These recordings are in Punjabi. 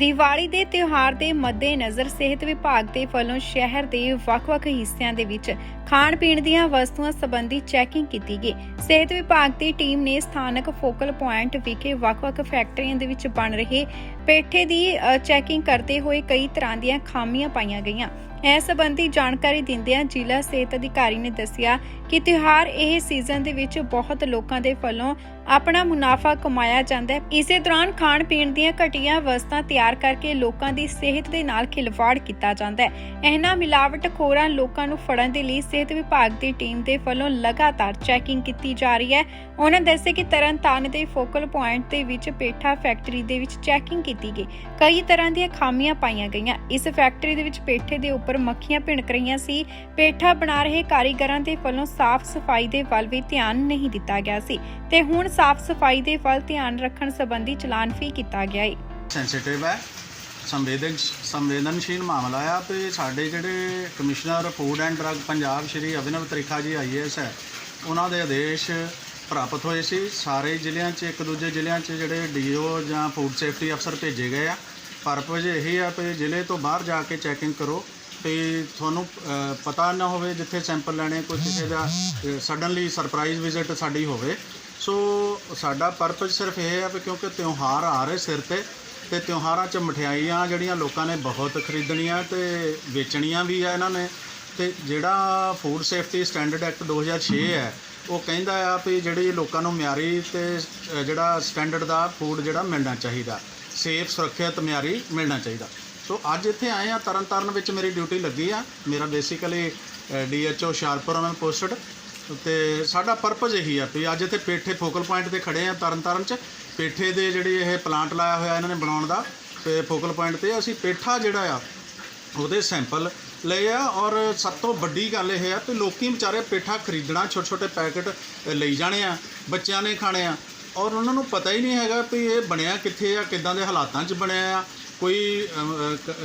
ਦੀਵਾਲੀ ਦੇ ਤਿਉਹਾਰ ਦੇ ਮੱਦੇਨਜ਼ਰ ਸਿਹਤ ਵਿਭਾਗ ਦੇ ਵੱਲੋਂ ਸ਼ਹਿਰ ਦੇ ਵੱਖ-ਵੱਖ ਹਿੱਸਿਆਂ ਦੇ ਵਿੱਚ ਖਾਣ ਪੀਣ ਦੀਆਂ ਵਸਤੂਆਂ ਸੰਬੰਧੀ ਚੈਕਿੰਗ ਕੀਤੀ ਗਈ। ਸਿਹਤ ਵਿਭਾਗ ਦੀ ਟੀਮ ਨੇ ਸਥਾਨਕ ਫੋਕਲ ਪੁਆਇੰਟ ਵਿਖੇ ਵੱਖ-ਵੱਖ ਫੈਕਟਰੀਆਂ ਦੇ ਵਿੱਚ ਬਣ ਰਹੇ ਪੇਠੇ ਦੀ ਚੈਕਿੰਗ ਕਰਦੇ ਹੋਏ ਕਈ ਤਰ੍ਹਾਂ ਦੀਆਂ ਖਾਮੀਆਂ ਪਾਈਆਂ ਗਈਆਂ। ਇਸ ਸੰਬੰਧੀ ਜਾਣਕਾਰੀ ਦਿੰਦਿਆਂ ਜ਼ਿਲ੍ਹਾ ਸਿਹਤ ਅਧਿਕਾਰੀ ਨੇ ਦੱਸਿਆ ਕਿ ਤਿਉਹਾਰ ਇਹ ਸੀਜ਼ਨ ਦੇ ਵਿੱਚ ਬਹੁਤ ਲੋਕਾਂ ਦੇ ਵੱਲੋਂ ਆਪਣਾ ਮੁਨਾਫਾ ਕਮਾਇਆ ਜਾਂਦਾ ਹੈ। ਇਸੇ ਦੌਰਾਨ ਖਾਣ ਪੀਣ ਦੀਆਂ ਘਟੀਆਂ ਵਸਤਾਂ ਤਿਆਰ ਕਰਕੇ ਲੋਕਾਂ ਦੀ ਸਿਹਤ ਦੇ ਨਾਲ ਖਿਲਵਾੜ ਕੀਤਾ ਜਾਂਦਾ ਹੈ। ਇਹਨਾਂ ਮਿਲਾਵਟਖੋਰਾਂ ਲੋਕਾਂ ਨੂੰ ਫੜਨ ਦੇ ਲਈ ਸਿਹਤ ਵਿਭਾਗ ਦੀ ਟੀਮ ਦੇ ਵੱਲੋਂ ਲਗਾਤਾਰ ਚੈਕਿੰਗ ਕੀਤੀ ਜਾ ਰਹੀ ਹੈ। ਉਹਨਾਂ ਦੱਸਿਆ ਕਿ ਤਰਨਤਾਰਨ ਦੇ ਫੋਕਲ ਪੁਆਇੰਟ ਦੇ ਵਿੱਚ ਪੇਠਾ ਫੈਕਟਰੀ ਦੇ ਵਿੱਚ ਚੈਕਿੰਗ ਕੀਤੀ ਗਈ। ਕਈ ਤਰ੍ਹਾਂ ਦੀਆਂ ਖਾਮੀਆਂ ਪਾਈਆਂ ਗਈਆਂ। ਇਸ ਫੈਕਟਰੀ ਦੇ ਵਿੱਚ ਪੇਠੇ ਦੇ ਉੱਪਰ ਮੱਖੀਆਂ ਭਿਣਕ ਰਹੀਆਂ ਸੀ। ਪੇਠਾ ਬਣਾ ਰਹੇ ਕਾਰੀਗਰਾਂ ਦੇ ਵੱਲੋਂ ਸਾਫ਼ ਸਫ਼ਾਈ ਦੇ ਵੱਲ ਵੀ ਧਿਆਨ ਨਹੀਂ ਦਿੱਤਾ ਗਿਆ ਸੀ ਤੇ ਹੁਣ ਸਾਫ਼ ਸਫ਼ਾਈ ਦੇ ਵੱਲ ਧਿਆਨ ਰੱਖਣ ਸੰਬੰਧੀ ਚਲਾਨ ਵੀ ਕੀਤਾ ਗਿਆ ਹੈ ਸੈਂਸਿਟਿਵ ਹੈ। ਸੰਵੇਦਨ ਸੰਵੇਦਨਸ਼ੀਲ ਮਾਮਲਾ ਆ ਤੇ ਸਾਡੇ ਜਿਹੜੇ commissioner food and drug Punjab Shri Abhinav Trikha ji IAS ਹੈ। ਉਹਨਾਂ ਦੇ ਆਦੇਸ਼ ਪ੍ਰਾਪਤ ਹੋਏ ਸੀ। ਸਾਰੇ ਜ਼ਿਲ੍ਹਿਆਂ 'ਚ ਇੱਕ ਦੂਜੇ ਜ਼ਿਲ੍ਹਿਆਂ 'ਚ ਜਿਹੜੇ ਡੀਓ ਜਾਂ ਫੂਡ ਸੇਫਟੀ ਅਫਸਰ ਭੇਜੇ ਗਏ ਆ। ਪਰਪਸ ਇਹੀ ਆ ਕਿ ਜ਼ਿਲ੍ਹੇ ਤੋਂ ਬਾਹਰ ਜਾ ਕੇ ਚੈਕਿੰਗ ਕਰੋ ਤੇ ਤੁਹਾਨੂੰ ਅ, ਪਤਾ ਨਾ ਹੋਵੇ ਜਿੱਥੇ ਸੈਂਪਲ ਲੈਣੇ ਕੋਈ ਕਿਸੇ ਦਾ ਸਡਨਲੀ ਸਰਪ੍ਰਾਈਜ਼ ਵਿਜ਼ਿਟ ਸਾਡੀ ਹੋਵੇ। ਸੋ ਸਾਡਾ ਪਰਪਸ ਸਿਰਫ ਇਹ ਆ ਵੀ ਕਿਉਂਕਿ ਤਿਉਹਾਰ ਆ ਰਹੇ ਸਿਰ ਤੇ ਤੇ ਤਿਉਹਾਰਾਂ 'ਚ ਮਠਿਆਈਆਂ ਜਿਹੜੀਆਂ ਲੋਕਾਂ ਨੇ ਬਹੁਤ ਖਰੀਦਣੀਆਂ ਤੇ ਵੇਚਣੀਆਂ ਵੀ ਆ ਇਹਨਾਂ ਨੇ। ਤੇ ਜਿਹੜਾ ਫੂਡ ਸੇਫਟੀ ਸਟੈਂਡਰਡ ਐਕਟ 2006 ਹੈ, ਉਹ ਕਹਿੰਦਾ ਆ ਵੀ ਜਿਹੜੀ ਲੋਕਾਂ ਨੂੰ ਮਿਆਰੀ ਤੇ ਜਿਹੜਾ ਸਟੈਂਡਰਡ ਦਾ ਫੂਡ ਜਿਹੜਾ ਮਿਲਣਾ ਚਾਹੀਦਾ ਸੇਫ ਸੁਰੱਖਿਅਤ ਮਿਆਰੀ ਮਿਲਣਾ ਚਾਹੀਦਾ। ਸੋ ਅੱਜ ਇੱਥੇ ਆਏ ਆ, ਤਰਨਤਾਰਨ ਵਿੱਚ ਮੇਰੀ ਡਿਊਟੀ ਲੱਗੀ ਆ, ਮੇਰਾ ਬੇਸਿਕਲੀ ਡੀਐਚਓ ਹੁਸ਼ਿਆਰਪੁਰ ਮੈਂ ਪੋਸਟਡ ਤੇ ਸਾਡਾ ਪਰਪਸ ਇਹੀ ਆ ਵੀ ਅੱਜ ਇੱਥੇ ਪੇਠੇ ਫੋਕਲ ਪੁਆਇੰਟ ਤੇ ਖੜੇ ਆ ਤਰਨਤਾਰਨ ਚ, ਪੇਠੇ ਦੇ ਜਿਹੜੀ ਇਹ ਪਲਾਂਟ ਲਾਇਆ ਹੋਇਆ ਇਹਨਾਂ ਨੇ ਬਣਾਉਣ ਦਾ, ਤੇ ਫੋਕਲ ਪੁਆਇੰਟ ਤੇ ਅਸੀਂ ਪੇਠਾ ਜਿਹੜਾ ਆ, ਉਹਦੇ ਸੈਂਪਲ ਲਏ ਆ ਔਰ ਸਭ ਤੋਂ ਵੱਡੀ ਗੱਲ ਇਹ ਆ ਕਿ ਲੋਕੀ ਵਿਚਾਰੇ ਪੇਠਾ ਖਰੀਦਣਾ ਛੋਟੇ ਛੋਟੇ ਪੈਕਟ ਲਈ ਜਾਣੇ ਆ, ਬੱਚਿਆਂ ਨੇ ਖਾਣੇ ਆ। ਔਰ ਉਹਨਾਂ ਨੂੰ ਪਤਾ ਹੀ ਨਹੀਂ ਹੈਗਾ ਵੀ ਇਹ ਬਣਿਆ ਕਿੱਥੇ ਆ, ਕਿੱਦਾਂ ਦੇ ਹਾਲਾਤਾਂ 'ਚ ਬਣਿਆ ਆ। ਕੋਈ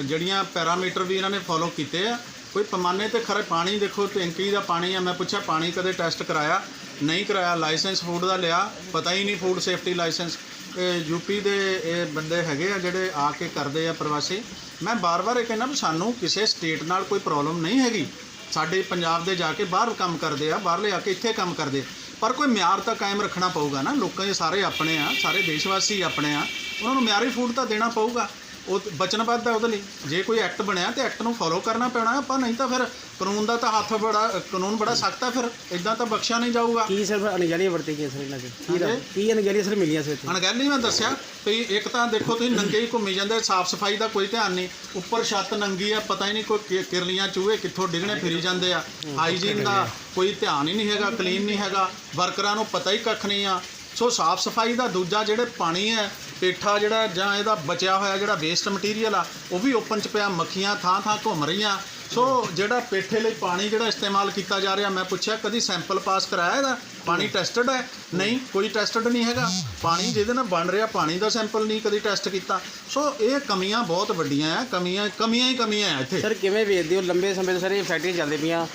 ਜਿਹੜੀਆਂ ਪੈਰਾਮੀਟਰ ਵੀ ਇਹਨਾਂ ਨੇ ਫੋਲੋ ਕੀਤੇ ਆ, ਕੋਈ ਪੈਮਾਨੇ ਤੇ ਖਰੇ ਪਾਣੀ ਦੇਖੋ, ਟੈਂਕੀ ਦਾ ਪਾਣੀ ਆ, ਮੈਂ ਪੁੱਛਿਆ ਪਾਣੀ ਕਦੇ ਟੈਸਟ ਕਰਾਇਆ? ਨਹੀਂ ਕਰਾਇਆ ਲਾਇਸੈਂਸ ਫੂਡ ਦਾ ਲਿਆ, ਪਤਾ ਹੀ ਨਹੀਂ ਫੂਡ ਸੇਫਟੀ ਲਾਇਸੈਂਸ ਯੂਪੀ ਦੇ ਇਹ ਬੰਦੇ ਹੈਗੇ ਆ ਜਿਹੜੇ ਆ ਕੇ ਕਰਦੇ ਆ ਪ੍ਰਵਾਸੀ। ਮੈਂ ਬਾਰ-ਬਾਰ ਇਹ ਕਹਿੰਦਾ ਵੀ ਸਾਨੂੰ ਕਿਸੇ ਸਟੇਟ ਨਾਲ ਕੋਈ ਪ੍ਰੋਬਲਮ ਨਹੀਂ ਹੈਗੀ। ਸਾਡੇ ਪੰਜਾਬ ਦੇ ਜਾ ਕੇ ਬਾਹਰ ਕੰਮ ਕਰਦੇ ਆ, ਬਾਹਰਲੇ ਆ ਕੇ ਇੱਥੇ ਕੰਮ ਕਰਦੇ ਪਰ ਕੋਈ ਮਿਆਰ ਤਾਂ ਕਾਇਮ ਰੱਖਣਾ ਪਊਗਾ ਨਾ। ਲੋਕਾਂ ਦੇ ਸਾਰੇ ਆਪਣੇ ਆ, ਸਾਰੇ ਦੇਸ਼ ਵਾਸੀ ਆਪਣੇ ਆ। ਉਹਨਾਂ ਨੂੰ ਮਿਆਰੀ ਫੂਡ ਤਾਂ ਦੇਣਾ ਪਊਗਾ। ਉਹ ਬਚਨਬੱਧ ਹੈ ਉਹਦੇ ਲਈ। ਜੇ ਕੋਈ ਐਕਟ ਬਣਿਆ ਤੇ ਐਕਟ ਨੂੰ ਫੋਲੋ ਕਰਨਾ ਪੈਣਾ ਆਪਾਂ ਨਹੀਂ ਤਾਂ ਫਿਰ ਕਾਨੂੰਨ ਦਾ ਤਾਂ ਹੱਥ ਬੜਾ ਕਾਨੂੰਨ ਬੜਾ ਸਖਤ ਹੈ ਫਿਰ ਇਦਾਂ ਤਾਂ ਬਖਸ਼ਿਆ ਨਹੀਂ ਜਾਊਗਾ। ਕੀ ਸਰ ਅਣਗਹਿਲੀਆਂ ਵਰਤੀ ਗਈਆਂ ਸਰ ਇਹਨਾਂ ਦੇ ਕੀ ਰਾ-। ਕੀ ਅਣਗਹਿਲੀਆਂ ਸਰ ਮਿਲੀਆਂ ਸਰ ਇੱਥੇ ਅਣਗਹਿਲੀ ਮੈਂ ਦੱਸਿਆ ਵੀ ਇੱਕ ਤਾਂ ਦੇਖੋ ਤੁਸੀਂ ਨੰਗੇ ਹੀ ਘੁੰਮੀ ਜਾਂਦੇ ਸਾਫ਼ ਸਫ਼ਾਈ ਦਾ ਕੋਈ ਧਿਆਨ ਨਹੀਂ। ਉੱਪਰ ਛੱਤ ਨੰਗੀ ਆ ਪਤਾ ਹੀ ਨਹੀਂ ਕੋਈ ਕਿ- ਕਿਰਲੀਆਂ ਚੂਹੇ ਕਿੱਥੋਂ ਡਿੱਗਣੇ ਫਿਰੀ ਜਾਂਦੇ ਆ। ਹਾਈਜੀਨ ਦਾ ਕੋਈ ਧਿਆਨ ਹੀ ਨਹੀਂ ਹੈਗਾ ਕਲੀਨ ਨਹੀਂ ਹੈਗਾ। ਵਰਕਰਾਂ ਨੂੰ ਪਤਾ ਹੀ ਕੱਖ ਨਹੀਂ ਆ। ਸੋ ਸਾਫ਼ ਸਫ਼ਾਈ ਦਾ ਦੂਜਾ ਜਿਹੜੇ ਪਾਣੀ ਹੈ ਪੇਠਾ ਜਿਹੜਾ ਜਾਂ ਇਹਦਾ ਬਚਿਆ ਹੋਇਆ ਜਿਹੜਾ ਵੇਸਟ ਮਟੀਰੀਅਲ ਆ, ਉਹ ਵੀ ਓਪਨ ਚ ਪਿਆ, ਮੱਖੀਆਂ ਥਾਂ ਥਾਂ ਘੁੰਮ ਰਹੀਆਂ। ਸੋ ਜਿਹੜਾ ਪੇਠੇ ਲਈ ਪਾਣੀ ਜਿਹੜਾ ਇਸਤੇਮਾਲ ਕੀਤਾ ਜਾ ਰਿਹਾ, ਮੈਂ ਪੁੱਛਿਆ, ਕਦੀ ਸੈਂਪਲ ਪਾਸ ਕਰਾਇਆ ਇਹਦਾ? ਪਾਣੀ ਟੈਸਟਡ ਹੈ? ਨਹੀਂ, ਕੋਈ ਟੈਸਟਡ ਨਹੀਂ ਹੈਗਾ। ਪਾਣੀ ਜਿਹਦੇ ਨਾਲ ਬਣ ਰਿਹਾ, ਪਾਣੀ ਦਾ ਸੈਂਪਲ ਨਹੀਂ ਕਦੀ ਟੈਸਟ ਕੀਤਾ। ਸੋ ਇਹ ਕਮੀਆਂ ਬਹੁਤ ਵੱਡੀਆਂ ਆ, ਕਮੀਆਂ ਕਮੀਆਂ ਹੀ ਕਮੀਆਂ ਆ ਇੱਥੇ। ਸਰ ਕਿਵੇਂ ਵੇਚਦੇ ਹੋ? ਲੰਬੇ ਸਮੇਂ ਤੋਂ ਸਰ ਇਹ ਫੈਕਟਰੀਆਂ ਚੱਲਦੇ ਪਈਆਂ।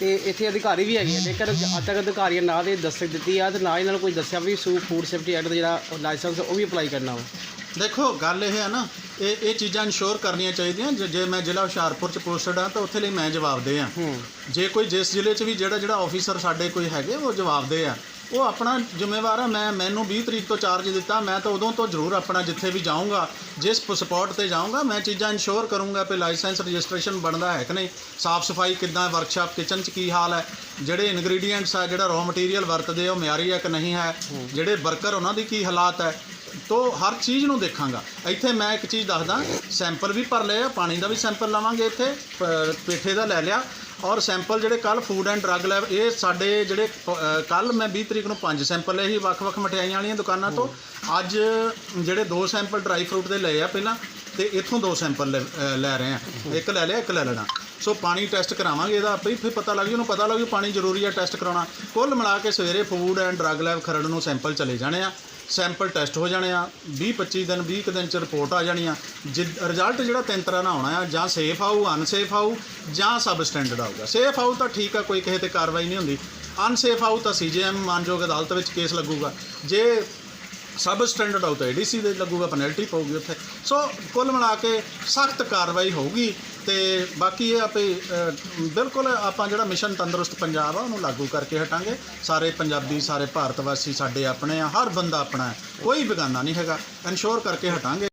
ਤੇ ਇੱਥੇ ਅਧਿਕਾਰੀ ਵੀ ਹੈਗੇ ਆ। ਲੇਕਿਨ ਅੱਜ ਤੱਕ ਅਧਿਕਾਰੀਆਂ ਨਾ ਦੇ ਦਸਤਕ ਦਿੱਤੀ ਆ ਤੇ ਨਾ ਇਹਨਾਂ ਨੂੰ ਕੋਈ ਦੱਸਿਆ ਵੀ ਸੂ ਫੂਡ ਸੇਫਟੀ ਐਕਟ ਦਾ ਜਿਹੜਾ ਲਾਇਸੈਂਸ ਉਹ ਵੀ ਅਪਲਾਈ ਕਰਨਾ ਵਾ। ਦੇਖੋ ਗੱਲ ਇਹ ਹੈ ਨਾ ਇਹ ਇਹ ਚੀਜ਼ਾਂ ਇਨਸ਼ੋਰ ਕਰਨੀਆਂ ਚਾਹੀਦੀਆਂ। ਜੇ- ਜੇ ਮੈਂ ਜ਼ਿਲ੍ਹਾ ਹੁਸ਼ਿਆਰਪੁਰ ਚ ਪੋਸਟਡ ਆ ਤਾਂ ਉੱਥੇ ਲਈ ਮੈਂ ਜਵਾਬਦੇਹ ਆ। ਹੂੰ। ਜੇ ਕੋਈ ਜਿਸ ਜ਼ਿਲ੍ਹੇ 'ਚ ਵੀ ਜਿਹੜਾ ਜਿਹੜਾ ਆਫੀਸਰ ਸਾਡੇ ਕੋਈ ਹੈਗੇ ਉਹ ਜਵਾਬਦੇਹ ਆ। ਉਹ ਆਪਣਾ ਜ਼ਿੰਮੇਵਾਰ ਆ ਮੈਂ ਮੈਨੂੰ 20 ਤਰੀਕ ਤੋਂ ਚਾਰਜ ਦਿੱਤਾ ਮੈਂ ਤਾਂ ਉਦੋਂ ਤੋਂ ਜ਼ਰੂਰ ਆਪਣਾ ਜਿੱਥੇ ਵੀ ਜਾਊਂਗਾ ਜਿਸ ਸਪੌਟ ਤੇ ਜਾਊਂਗਾ ਮੈਂ ਚੀਜ਼ਾਂ ਇੰਸ਼ੋਰ ਕਰੂੰਗਾ ਕਿ ਲਾਇਸੈਂਸ ਰਜਿਸਟ੍ਰੇਸ਼ਨ ਬਣਦਾ ਹੈ ਕਿ ਨਹੀਂ ਸਾਫ਼ ਸਫ਼ਾਈ ਕਿੱਦਾਂ ਵਰਕਸ਼ਾਪ ਕਿਚਨ 'ਚ ਕੀ ਹਾਲ ਹੈ ਜਿਹੜੇ ਇਨਗਰੀਡੀਐਂਟਸ ਆ ਜਿਹੜਾ ਰॉ ਮਟੀਰੀਅਲ ਵਰਤਦੇ ਆ, ਉਹ ਮਿਆਰੀ ਹੈ ਕਿ ਨਹੀਂ ਹੈ ਜਿਹੜੇ ਵਰਕਰ ਉਹਨਾਂ ਦੀ ਕੀ ਹਾਲਾਤ ਹੈ ਤੋ ਹਰ ਚੀਜ਼ ਨੂੰ ਦੇਖਾਂਗਾ। ਇੱਥੇ ਮੈਂ ਇੱਕ ਚੀਜ਼ ਦੱਸਦਾ ਸੈਂਪਲ ਵੀ ਭਰ ਲਏ ਆ ਪਾਣੀ ਦਾ ਵੀ ਸੈਂਪਲ ਲਵਾਂਗੇ ਇੱਥੇ ਪ- ਪੇਠੇ ਦਾ ਲੈ ਲਿਆ ਔਰ ਸੈਂਪਲ ਜਿਹੜੇ ਕੱਲ ਫੂਡ ਐਂਡ ਡਰੱਗ ਲੈਬ ਇਹ ਸਾਡੇ ਜਿਹੜੇ ਕੱਲ ਮੈਂ 20 ਤਰੀਕ ਨੂੰ ਪੰਜ ਸੈਂਪਲ ਲਏ ਸੀ ਵੱਖ-ਵੱਖ ਮਠਿਆਈਆਂ ਵਾਲੀਆਂ ਦੁਕਾਨਾਂ ਤੋਂ ਅੱਜ ਜਿਹੜੇ ਦੋ ਸੈਂਪਲ ਡਰਾਈ ਫਰੂਟ ਦੇ ਲਏ ਆ ਪਹਿਲਾਂ ਤੇ ਇੱਥੋਂ ਦੋ ਸੈਂਪਲ ਲੈ ਰਹੇ ਆ। ਇੱਕ ਲੈ ਲਿਆ ਇੱਕ ਲੈ ਲੈਣਾ। ਸੋ ਪਾਣੀ ਟੈਸਟ ਕਰਾਵਾਂਗੇ ਇਹਦਾ ਆਪੇ ਹੀ ਫਿਰ ਪਤਾ ਲੱਗ ਜੂ ਉਹਨੂੰ ਪਤਾ ਲੱਗ ਜੂ ਪਾਣੀ ਜ਼ਰੂਰੀ ਹੈ ਟੈਸਟ ਕਰਾਉਣਾ। ਕੁੱਲ ਮਿਲਾ ਕੇ ਸਵੇਰੇ food and drug lab Kharar ਨੂੰ ਸੈਂਪਲ ਚਲੇ ਜਾਣੇ ਆ। ਸੈਂਪਲ ਟੈਸਟ ਹੋ ਜਾਣੇ ਆ 20 25 ਦਿਨ 20 ਕੁ ਦਿਨ ਚ ਰਿਪੋਰਟ ਆ ਜਾਣੀ ਆ। ਰਿਜ਼ਲਟ ਜਿਹੜਾ ਤਿੰਨ ਤਰ੍ਹਾਂ ਨਾਲ ਆਉਣਾ ਆ, ਜਾਂ ਸੇਫ ਆਊ, ਅਨਸੇਫ ਆਊ, ਜਾਂ ਸਬ ਸਟੈਂਡਰਡ ਆਊਗਾ। ਸੇਫ ਆਊ ਤਾਂ ਠੀਕ ਆ, ਕੋਈ ਕਿਸੇ ਤੇ ਕਾਰਵਾਈ ਨਹੀਂ ਹੁੰਦੀ। ਅਨਸੇਫ ਆਊ ਤਾਂ ਸੀਜੀਐਮ ਮਾਨਯੋਗ ਅਦਾਲਤ ਵਿੱਚ ਕੇਸ ਲੱਗੂਗਾ। ਜੇ ਸਬ ਸਟੈਂਡਰਡ ਆਊਟ ਏਡੀਸੀ ਦੇ ਲੱਗੂਗਾ, ਪੈਨਲਟੀ ਪਊਗੀ ਉੱਥੇ। ਸੋ ਕੁੱਲ ਮਿਲਾ ਕੇ ਸਖਤ ਕਾਰਵਾਈ ਹੋਊਗੀ। ਤੇ ਬਾਕੀ ਇਹ ਆਪੇ ਬਿਲਕੁਲ ਆਪਾਂ ਜਿਹੜਾ ਮਿਸ਼ਨ ਤੰਦਰੁਸਤ ਪੰਜਾਬ ਆ, ਉਹਨੂੰ ਲਾਗੂ ਕਰਕੇ ਹਟਾਂਗੇ। ਸਾਰੇ ਪੰਜਾਬੀ, ਸਾਰੇ ਭਾਰਤ ਵਾਸੀ ਸਾਡੇ ਆਪਣੇ ਆ, ਹਰ ਬੰਦਾ ਆਪਣਾ ਹੈ। ਕੋਈ ਬੇਗਾਨਾ ਨਹੀਂ ਹੈਗਾ। ਇਨਸ਼ੋਰ ਕਰਕੇ ਹਟਾਂਗੇ।